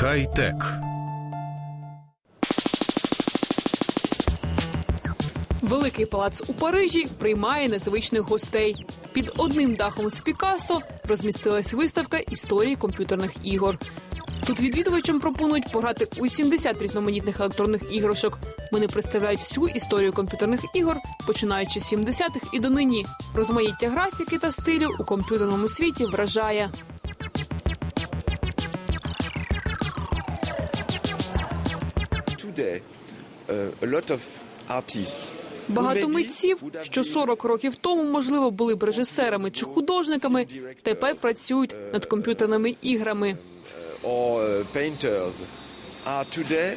Хай-тек. Великий палац у Парижі приймає незвичних гостей. Під одним дахом з Пікассо розмістилась виставка історії комп'ютерних ігор. Тут відвідувачам пропонують пограти у 70 різноманітних електронних іграшок. Вони представляють всю історію комп'ютерних ігор, починаючи з 70-х і до нині. Розмаїття графіки та стилю у комп'ютерному світі вражає. Today, a lot of artists Багато митців, що 40 років тому, можливо, були б режисерами чи художниками, тепер працюють над комп'ютерними іграми. or uh, painters are today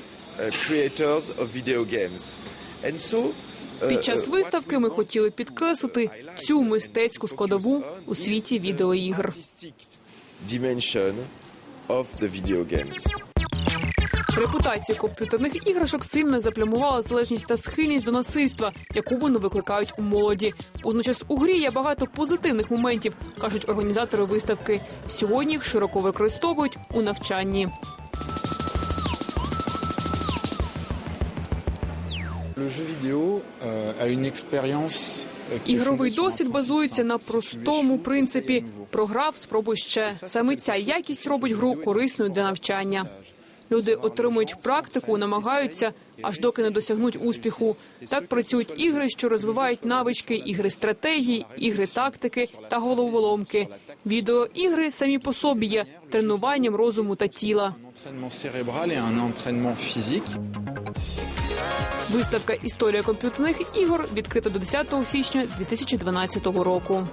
creators of video games. And so, Під час виставки ми хотіли підкреслити цю мистецьку складову у світі відеоігр. dimension of the video games. Репутацію комп'ютерних іграшок сильно заплямувала залежність та схильність до насильства, яку вони викликають у молоді. Водночас у грі є багато позитивних моментів, кажуть організатори виставки. Сьогодні їх широко використовують у навчанні. Euh, euh, Ігровий досвід базується на простому принципі програв, спробуй ще. Саме ця якість робить гру корисною для навчання. Люди отримують практику, намагаються, аж доки не досягнуть успіху. Так працюють ігри, що розвивають навички, ігри стратегії, ігри тактики та головоломки. Відеоігри самі по собі є тренуванням розуму та тіла. Виставка Історія комп'ютерних ігор відкрита до 10 січня 2012 року.